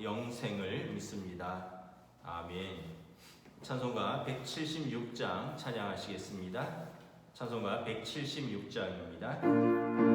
영생을 믿습니다. 아멘. 찬송가 176장 찬양하시겠습니다. 찬송가 176장입니다.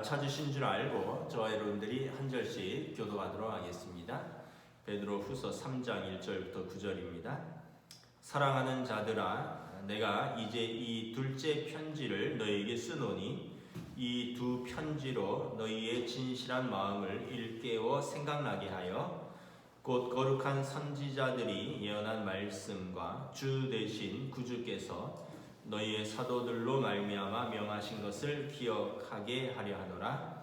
다 찾으신 줄 알고 저와 여러분들이 한 절씩 교도하도록 하겠습니다. 베드로 후서 3장 1절부터 9절입니다. 사랑하는 자들아 내가 이제 이 둘째 편지를 너희에게 쓰노니 이 두 편지로 너희의 진실한 마음을 일깨워 생각나게 하여 곧 거룩한 선지자들이 예언한 말씀과 주 대신 구주께서 너희의 사도들로 말미암아 명하신 것을 기억하게 하려 하노라.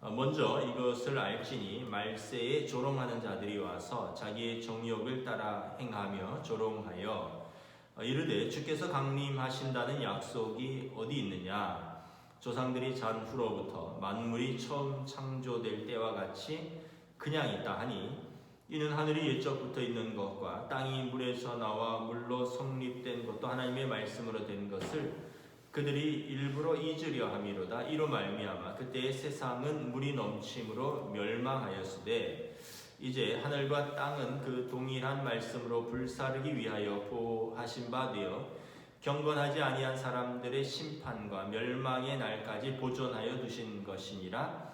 어, 먼저 이것을 알지니 말세에 조롱하는 자들이 와서 자기의 정욕을 따라 행하며 조롱하여 어, 이르되 주께서 강림하신다는 약속이 어디 있느냐? 조상들이 잔 후로부터 만물이 처음 창조될 때와 같이 그냥 있다 하니 이는 하늘이 옛적부터 있는 것과 땅이 물에서 나와 물로 성립된 것도 하나님의 말씀으로 된 것을 그들이 일부러 잊으려 함이로다. 이로 말미암아 그때의 세상은 물이 넘침으로 멸망하였으되 이제 하늘과 땅은 그 동일한 말씀으로 불사르기 위하여 보하신 바 되어 경건하지 아니한 사람들의 심판과 멸망의 날까지 보존하여 두신 것이니라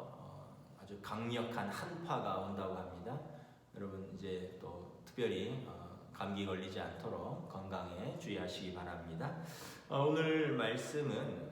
아주 강력한 한파가 온다고 합니다 여러분 이제 또 특별히 어, 감기 걸리지 않도록 건강에 주의하시기 바랍니다. 어, 오늘 말씀은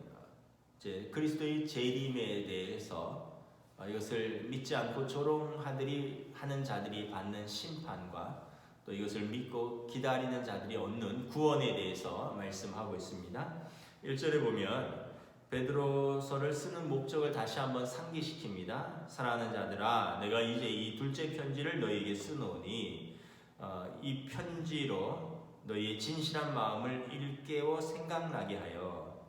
이제 그리스도의 재림에 대해서 어, 이것을 믿지 않고 조롱하들이 하는 자들이 받는 심판과 또 이것을 믿고 기다리는 자들이 얻는 구원에 대해서 말씀하고 있습니다. 1절에 보면 베드로서를 쓰는 목적을 다시 한번 상기시킵니다. 사랑하는 자들아, 내가 이제 이 둘째 편지를 너희에게 쓰노니 어, 이 편지로 너희의 진실한 마음을 일깨워 생각나게 하여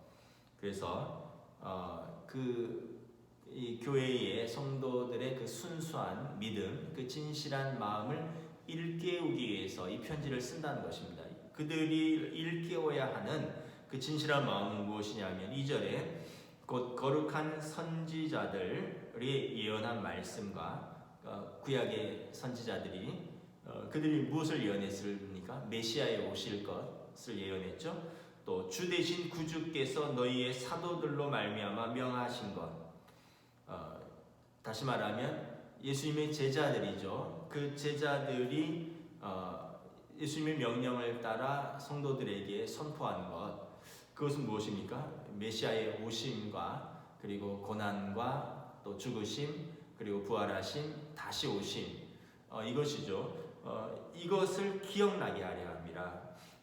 그래서 어, 그이 교회의 성도들의 그 순수한 믿음, 그 진실한 마음을 일깨우기 위해서 이 편지를 쓴다는 것입니다. 그들이 일깨워야 하는 그 진실한 마음은 무엇이냐면 2절에 곧 거룩한 선지자들이 예언한 말씀과 어, 구약의 선지자들이 어, 그들이 무엇을 예언했습니까? 메시아에 오실 것을 예언했죠. 또 주 대신 구주께서 너희의 사도들로 말미암아 명하신 것. 어, 다시 말하면 예수님의 제자들이죠. 그 제자들이 어, 예수님의 명령을 따라 성도들에게 선포한 것. 그것은 무엇입니까? 메시아의 오심과 그리고 고난과 또 죽으심 그리고 부활하심 다시 오심 어, 이것이죠. 어, 이것을 기억나게 하려 합니다.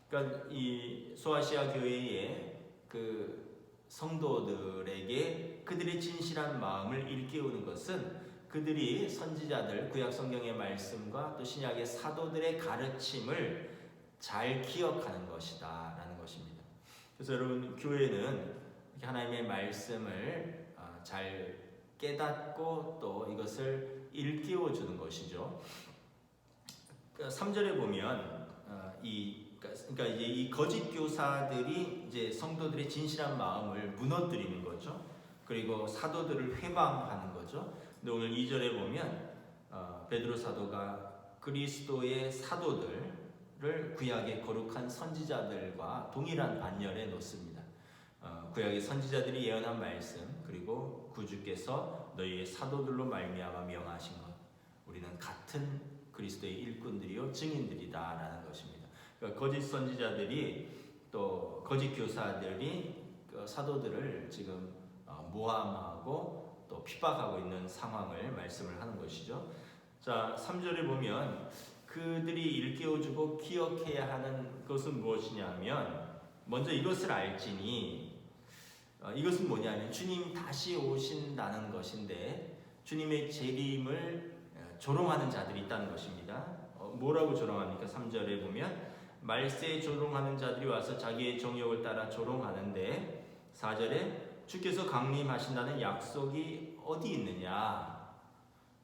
그러니까 이 소아시아 교회의 그 성도들에게 그들의 진실한 마음을 일깨우는 것은 그들이 선지자들 구약 성경의 말씀과 또 신약의 사도들의 가르침을 잘 기억하는 것이다라는 것입니다. 그래서 여러분 교회는 하나님의 말씀을 어, 잘 깨닫고 또 이것을 일깨워 주는 것이죠. 3절에 보면 어, 이 그러니까 이제 이 거짓 교사들이 이제 성도들의 진실한 마음을 무너뜨리는 거죠. 그리고 사도들을 회방하는 거죠. 근데 오늘 2절에 보면 어, 베드로 사도가 그리스도의 사도들 을 구약의 거룩한 선지자들과 동일한 반열에 놓습니다. 어, 구약의 선지자들이 예언한 말씀 그리고 구주께서 너희의 사도들로 말미암아 명하신 것 우리는 같은 그리스도의 일꾼들이요 증인들이다라는 것입니다. 그러니까 거짓 선지자들이 또 거짓 교사들이 그 사도들을 지금 어, 모함하고 또 핍박하고 있는 상황을 말씀을 하는 것이죠. 자, 3절에 보면 그들이 일깨워주고 기억해야 하는 것은 무엇이냐면 먼저 이것을 알지니 어, 이것은 뭐냐면 주님 다시 오신다는 것인데 주님의 재림을 어, 조롱하는 자들이 있다는 것입니다. 어, 뭐라고 조롱합니까? 3절에 보면 말세에 조롱하는 자들이 와서 자기의 정욕을 따라 조롱하는데 4절에 주께서 강림하신다는 약속이 어디 있느냐?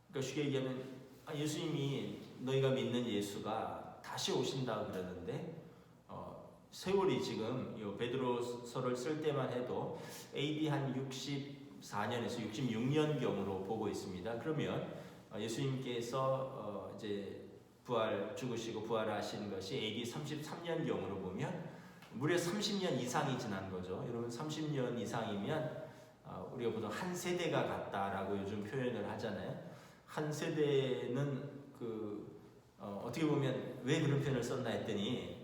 그러니까 쉽게 얘기하면 아, 예수님이 너희가 믿는 예수가 다시 오신다 그러는데 어, 세월이 지금 이 베드로서를 쓸 때만 해도 AD 한 64년에서 66년 경으로 보고 있습니다. 그러면 어, 예수님께서 어, 이제 부활 죽으시고 부활하신 것이 AD 33년 경으로 보면 무려 30년 이상이 지난 거죠. 여러분 30년 이상이면 어, 우리가 보통 한 세대가 같다라고 요즘 표현을 하잖아요. 한 세대는 그 어, 떻게 보면 왜 그런 표현을 썼나 했더니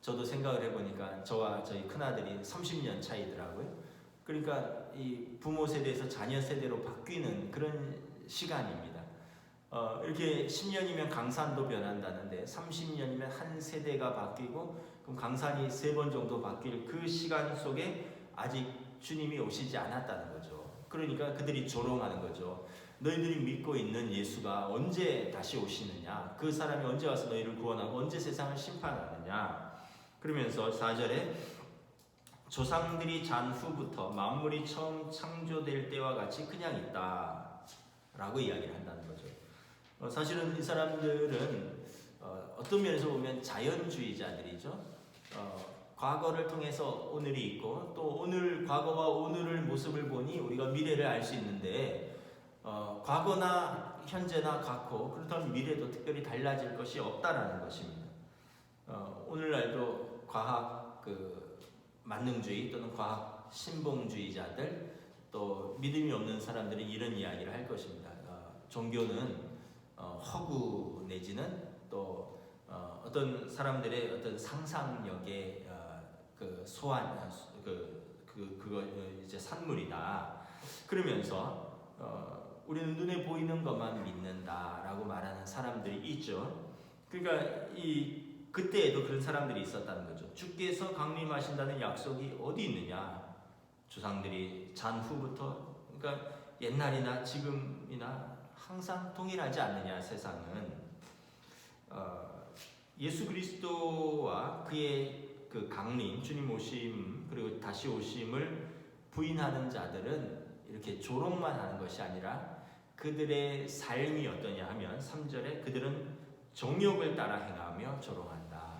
저도 생각을 해보니까 저와 저희 큰아들이 30년 차이더라고요. 그러니까 이 부모 세대에서 자녀 세대로 바뀌는 그런 시간입니다. 어, 이렇게 10년이면 강산도 변한다는데 30년이면 한 세대가 바뀌고 그럼 강산이 세 번 정도 바뀔 그 시간 속에 아직 주님이 오시지 않았다는 거죠. 그러니까 그들이 조롱하는 거죠. 너희들이 믿고 있는 예수가 언제 다시 오시느냐? 그 사람이 언제 와서 너희를 구원하고 언제 세상을 심판하느냐? 그러면서 4절에 조상들이 잔 후부터 만물이 처음 창조될 때와 같이 그냥 있다. 라고 이야기를 한다는 거죠. 어, 사실은 이 사람들은 어, 어떤 면에서 보면 자연주의자들이죠. 어, 과거를 통해서 오늘이 있고 또 오늘 과거와 오늘을 모습을 보니 우리가 미래를 알 수 있는데 어, 과거나 현재나 같고 그렇다면 미래도 특별히 달라질 것이 없다라는 것입니다. 어, 오늘날도 과학 그 만능주의 또는 과학 신봉주의자들 또 믿음이 없는 사람들이 이런 이야기를 할 것입니다. 어, 종교는 어, 허구 내지는 또 어, 어떤 사람들의 어떤 상상력의 어, 그 소환 그, 그 그거 어, 이제 산물이다. 그러면서 어, 우리는 눈에 보이는 것만 믿는다라고 말하는 사람들이 있죠. 그러니까 이 그때에도 그런 사람들이 있었다는 거죠. 주께서 강림하신다는 약속이 어디 있느냐? 조상들이 잔 후부터 그러니까 옛날이나 지금이나 항상 동일하지 않느냐 세상은 어, 예수 그리스도와 그의 그 강림 주님 오심 그리고 다시 오심을 부인하는 자들은 이렇게 조롱만 하는 것이 아니라 그들의 삶이 어떠냐 하면 3절에 그들은 정욕을 따라 행하며 조롱한다.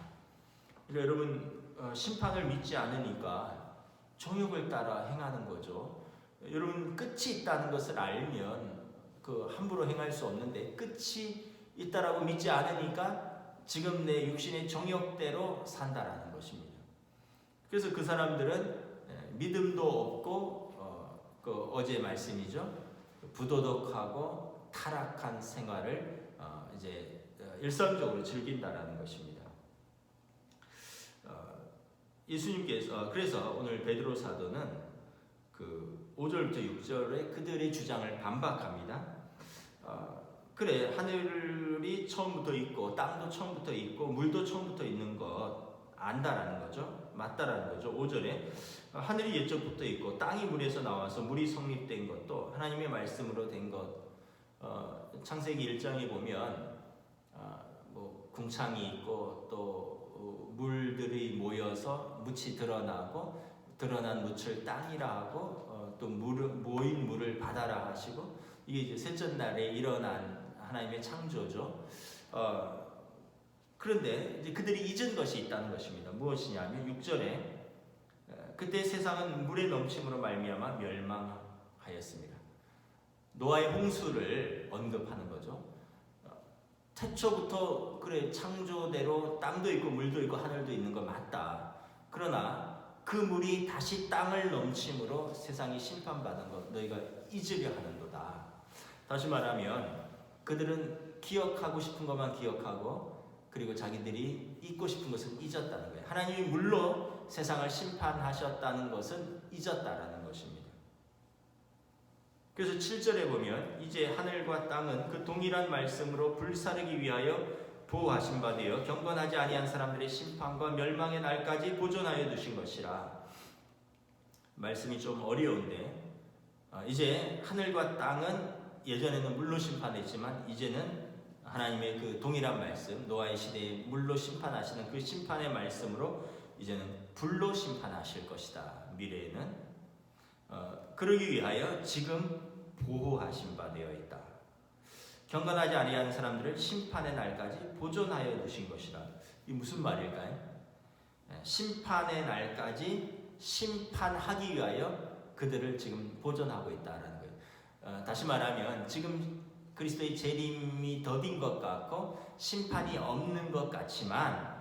여러분 어, 심판을 믿지 않으니까 정욕을 따라 행하는 거죠. 여러분 끝이 있다는 것을 알면 그 함부로 행할 수 없는데 끝이 있다라고 믿지 않으니까 지금 내 육신의 정욕대로 산다라는 것입니다. 그래서 그 사람들은 예, 믿음도 없고 어, 그 어제 말씀이죠. 부도덕하고 타락한 생활을 어, 이제 어, 일상적으로 즐긴다라는 것입니다. 어, 예수님께서 그래서 오늘 베드로 사도는 그 5절부터 6절에 그들의 주장을 반박합니다. 어, 그래 하늘이 처음부터 있고 땅도 처음부터 있고 물도 처음부터 있는 것 안다라는 거죠. 맞다라는 거죠. 5절에 하늘이 예적부터 있고 땅이 물에서 나와서 물이 성립된 것도 하나님의 말씀으로 된 것. 어, 창세기 1장에 보면 어, 뭐 궁창이 있고 또 어, 물들이 모여서 묻이 드러나고 드러난 묻을 땅이라 하고 어, 또 물, 모인 물을 바다라 하시고 이게 이제 셋째 날에 일어난 하나님의 창조죠. 어, 그런데 이제 그들이 잊은 것이 있다는 것입니다. 무엇이냐면 6절에 어, 그때 세상은 물의 넘침으로 말미암아 멸망하였습니다. 노아의 홍수를 언급하는 거죠. 어, 태초부터 그래 창조대로 땅도 있고 물도 있고 하늘도 있는 거 맞다. 그러나 그 물이 다시 땅을 넘침으로 세상이 심판받은 것 너희가 잊으려 하는도다. 다시 말하면 그들은 기억하고 싶은 것만 기억하고 그리고 자기들이 잊고 싶은 것은 잊었다는 거예요. 하나님이 물로 세상을 심판하셨다는 것은 잊었다라는 것입니다. 그래서 7절에 보면 이제 하늘과 땅은 그 동일한 말씀으로 불사르기 위하여 보호하신 바 되어 경건하지 아니한 사람들의 심판과 멸망의 날까지 보존하여 두신 것이라. 말씀이 좀 어려운데 어, 이제 하늘과 땅은 예전에는 물로 심판했지만 이제는 하나님의 그 동일한 말씀 노아의 시대에 물로 심판하시는 그 심판의 말씀으로 이제는 불로 심판하실 것이다. 미래에는 어, 그러기 위하여 지금 보호하신 바 되어 있다. 경건하지 아니하는 사람들을 심판의 날까지 보존하여 두신 것이라. 이 무슨 말일까요? 예, 심판의 날까지 심판하기 위하여 그들을 지금 보존하고 있다라는 거예요. 어, 다시 말하면 지금 그리스도의 재림이 더딘 것 같고 심판이 없는 것 같지만 어,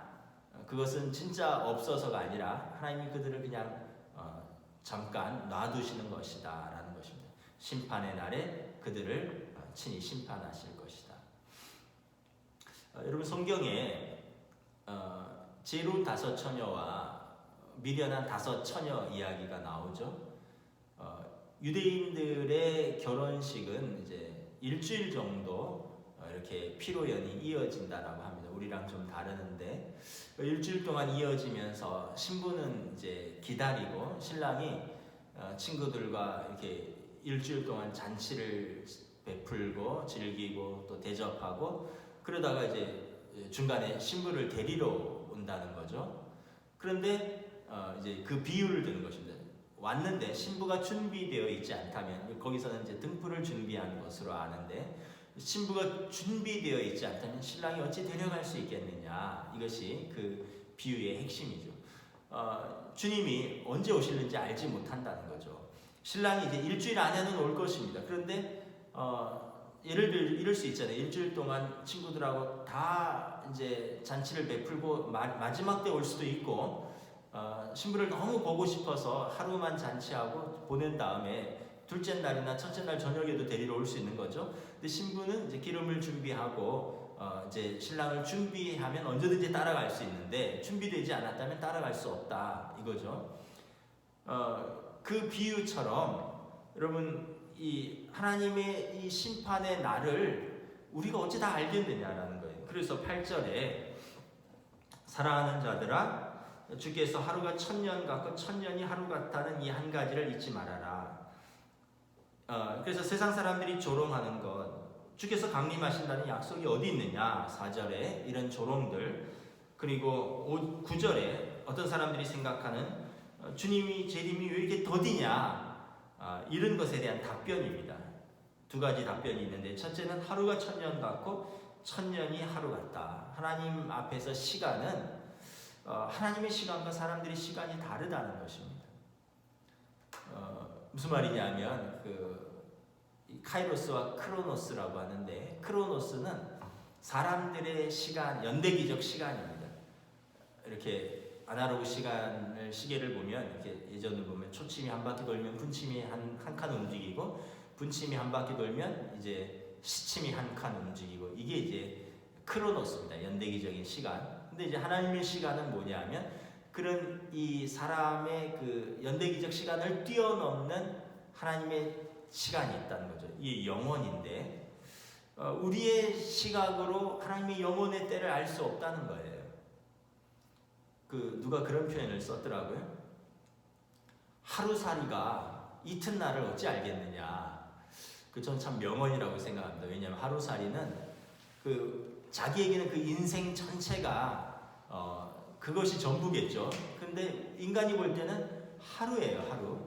그것은 진짜 없어서가 아니라 하나님이 그들을 그냥 어, 잠깐 놔두시는 것이다라는 것입니다. 심판의 날에 그들을 어, 친히 심판하실 것이다. 어, 여러분 성경에 어, 제로 다섯 처녀와 미련한 다섯 처녀 이야기가 나오죠. 어, 유대인들의 결혼식은 이제 일주일 정도 어, 이렇게 피로 연이 이어진다라고 합니다. 우리랑 좀 다르는데 일주일 동안 이어지면서 신부는 이제 기다리고 신랑이 어, 친구들과 이렇게 일주일 동안 잔치를 베풀고 즐기고 또 대접하고 그러다가 이제 중간에 신부를 데리러 온다는 거죠. 그런데 어, 이제 그 비유를 드는 것입니다. 왔는데 신부가 준비되어 있지 않다면 거기서는 이제 등불을 준비한 것으로 아는데 신부가 준비되어 있지 않다면 신랑이 어찌 데려갈 수 있겠느냐 이것이 그 비유의 핵심이죠. 어, 주님이 언제 오실는지 알지 못한다는 거죠. 신랑이 이제 일주일 안에는 올 것입니다. 그런데 어, 예를 들 이럴 수 있잖아요. 일주일 동안 친구들하고 다 이제 잔치를 베풀고 마, 마지막 때 올 수도 있고 어, 신부를 너무 보고 싶어서 하루만 잔치하고 보낸 다음에 둘째 날이나 첫째 날 저녁에도 데리러 올 수 있는 거죠. 근데 신부는 이제 기름을 준비하고 어, 이제 신랑을 준비하면 언제든지 따라갈 수 있는데 준비되지 않았다면 따라갈 수 없다 이거죠. 어, 그 비유처럼 여러분 이 하나님의 이 심판의 날을 우리가 어찌 다 알겠느냐라는 거예요. 그래서 8절에 사랑하는 자들아 주께서 하루가 천년 같고 천년이 하루 같다는 이 한 가지를 잊지 말아라. 어, 그래서 세상 사람들이 조롱하는 것 주께서 강림하신다는 약속이 어디 있느냐 4절에 이런 조롱들 그리고 9절에 어떤 사람들이 생각하는 어, 주님이 재림이 왜 이렇게 더디냐 아, 이런 것에 대한 답변입니다. 두 가지 답변이 있는데 첫째는 하루가 천년 같고 천년이 하루 같다. 하나님 앞에서 시간은 어, 하나님의 시간과 사람들의 시간이 다르다는 것입니다. 어, 무슨 말이냐면 그 카이로스와 크로노스라고 하는데 크로노스는 사람들의 시간 연대기적 시간입니다. 이렇게 아날로그 시간을 시계를 보면 이렇게 예전을 보면 초침이 한 바퀴 돌면 분침이 한 한 칸 움직이고 분침이 한 바퀴 돌면 이제 시침이 한 칸 움직이고 이게 이제 크로노스입니다. 연대기적인 시간. 근데 이제 하나님의 시간은 뭐냐면 그런 이 사람의 그 연대기적 시간을 뛰어넘는 하나님의 시간이 있다는 거죠. 이게 영원인데 어, 우리의 시각으로 하나님의 영원의 때를 알 수 없다는 거예요. 그 누가 그런 표현을 썼더라고요. 하루살이가 이튿날을 어찌 알겠느냐. 그 전 참 명언이라고 생각합니다. 왜냐하면 하루살이는 그 자기에게는 그 인생 전체가 어, 그것이 전부겠죠. 근데 인간이 볼 때는 하루예요, 하루.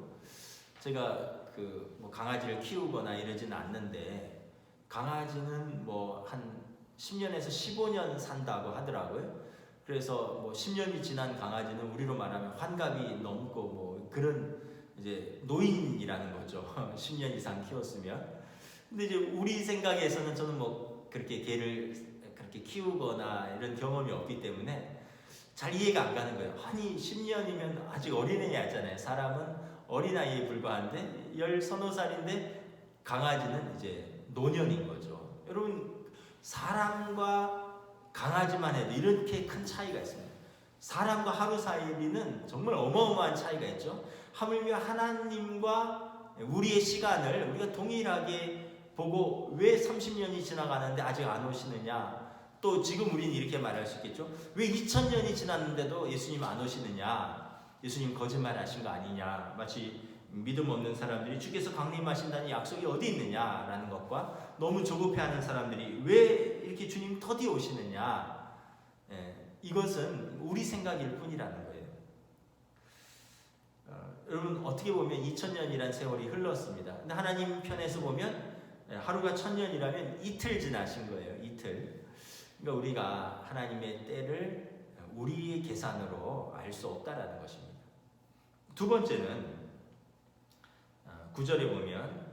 제가 그 뭐 강아지를 키우거나 이러지는 않는데 강아지는 뭐 한 10년에서 15년 산다고 하더라고요. 그래서 뭐 10년이 지난 강아지는 우리로 말하면 환갑이 넘고 뭐 그런 이제 노인이라는 거죠. 10년 이상 키웠으면. 근데 이제 우리 생각에서는 저는 뭐 그렇게 개를 그렇게 키우거나 이런 경험이 없기 때문에 잘 이해가 안 가는 거예요. 아니 10년이면 아직 어린애잖아요. 사람은 어린아이에 불과한데 열 서너 살인데 강아지는 이제 노년인 거죠. 여러분 사람과 강아지만 해도 이렇게 큰 차이가 있습니다. 사람과 하루 사이는 정말 어마어마한 차이가 있죠. 하물며 하나님과 우리의 시간을 우리가 동일하게 보고 왜 30년이 지나가는데 아직 안 오시느냐? 또 지금 우리는 이렇게 말할 수 있겠죠. 왜 2000년이 지났는데도 예수님 안 오시느냐? 예수님 거짓말 하신 거 아니냐. 마치 믿음 없는 사람들이 주께서 강림하신다는 약속이 어디 있느냐라는 것과 너무 조급해하는 사람들이 왜 이렇게 주님 터디 오시느냐. 예, 이것은 우리 생각일 뿐이라는 거예요. 어, 여러분 어떻게 보면 2000년이란 세월이 흘렀습니다. 근데 하나님 편에서 보면 예, 하루가 천년이라면 이틀 지나신 거예요. 이틀. 그러니까 우리가 하나님의 때를 우리의 계산으로 알 수 없다라는 것입니다. 두 번째는 어, 구절에 보면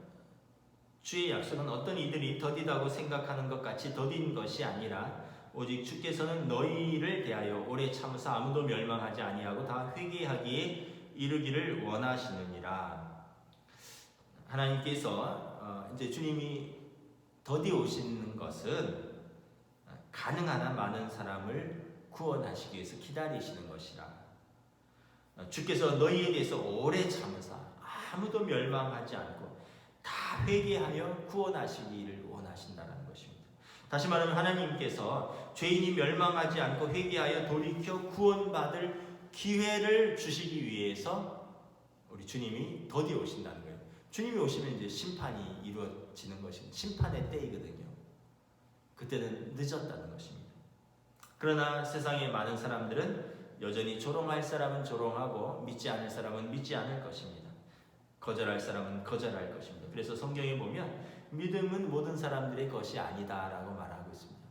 주의 약속은 어떤 이들이 더디다고 생각하는 것 같이 더딘 것이 아니라 오직 주께서는 너희를 대하여 오래 참으사 아무도 멸망하지 아니하고 다 회개하기에 이르기를 원하시느니라. 하나님께서 어, 이제 주님이 더디 오시는 것은 가능한 한 많은 사람을 구원하시기 위해서 기다리시는 것이라. 주께서 너희에 대해서 오래 참으사 아무도 멸망하지 않고 다 회개하여 구원하시기를 원하신다는 것입니다. 다시 말하면 하나님께서 죄인이 멸망하지 않고 회개하여 돌이켜 구원받을 기회를 주시기 위해서 우리 주님이 더디 오신다는 거예요. 주님이 오시면 이제 심판이 이루어지는 것입니다. 심판의 때이거든요. 그때는 늦었다는 것입니다. 그러나 세상의 많은 사람들은 여전히 조롱할 사람은 조롱하고 믿지 않을 사람은 믿지 않을 것입니다. 거절할 사람은 거절할 것입니다. 그래서 성경에 보면 믿음은 모든 사람들의 것이 아니다라고 말하고 있습니다.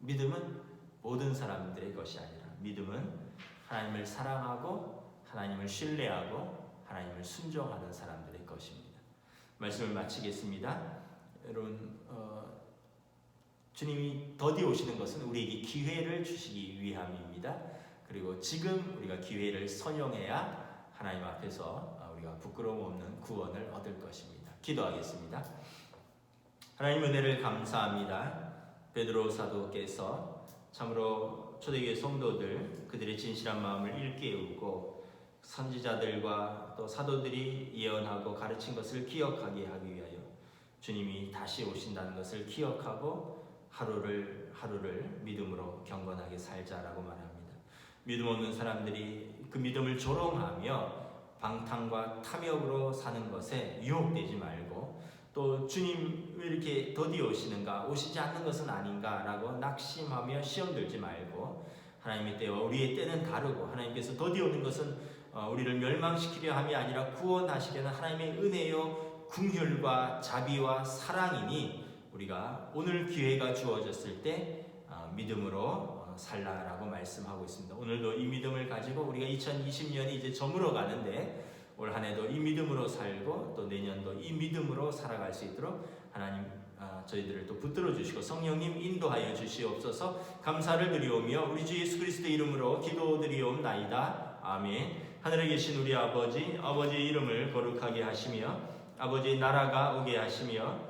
믿음은 모든 사람들의 것이 아니라 믿음은 하나님을 사랑하고 하나님을 신뢰하고 하나님을 순종하는 사람들의 것입니다. 말씀을 마치겠습니다. 여러분 어, 주님이 더디 오시는 것은 우리에게 기회를 주시기 위함입니다. 그리고 지금 우리가 기회를 선용해야 하나님 앞에서 어, 우리가 부끄러움 없는 구원을 얻을 것입니다. 기도하겠습니다. 하나님 은혜를 감사합니다. 베드로 사도께서 참으로 초대교회 성도들 그들의 진실한 마음을 일깨우고 선지자들과 또 사도들이 예언하고 가르친 것을 기억하게 하기 위하여 주님이 다시 오신다는 것을 기억하고 하루를 하루를 믿음으로 경건하게 살자라고 말합니다. 믿음 없는 사람들이 그 믿음을 조롱하며 방탕과 탐욕으로 사는 것에 유혹되지 말고 또 주님 왜 이렇게 더디 오시는가 오시지 않는 것은 아닌가라고 낙심하며 시험 들지 말고 하나님의 때와 우리의 때는 다르고 하나님께서 더디 오는 것은 어, 우리를 멸망시키려 함이 아니라 구원하시려는 하나님의 은혜요 궁휼과 자비와 사랑이니 우리가 오늘 기회가 주어졌을 때 어, 믿음으로 어, 살라라고 말씀하고 있습니다. 오늘도 이 믿음을 가지고 우리가 2020년이 이제 저물어 가는데 올 한해도 이 믿음으로 살고 또 내년도 이 믿음으로 살아갈 수 있도록 하나님 아, 저희들을 또 붙들어 주시고 성령님 인도하여 주시옵소서. 감사를 드리오며 우리 주 예수 그리스도의 이름으로 기도드리옵나이다. 아멘. 하늘에 계신 우리 아버지 아버지의 이름을 거룩하게 하시며 아버지의 나라가 오게 하시며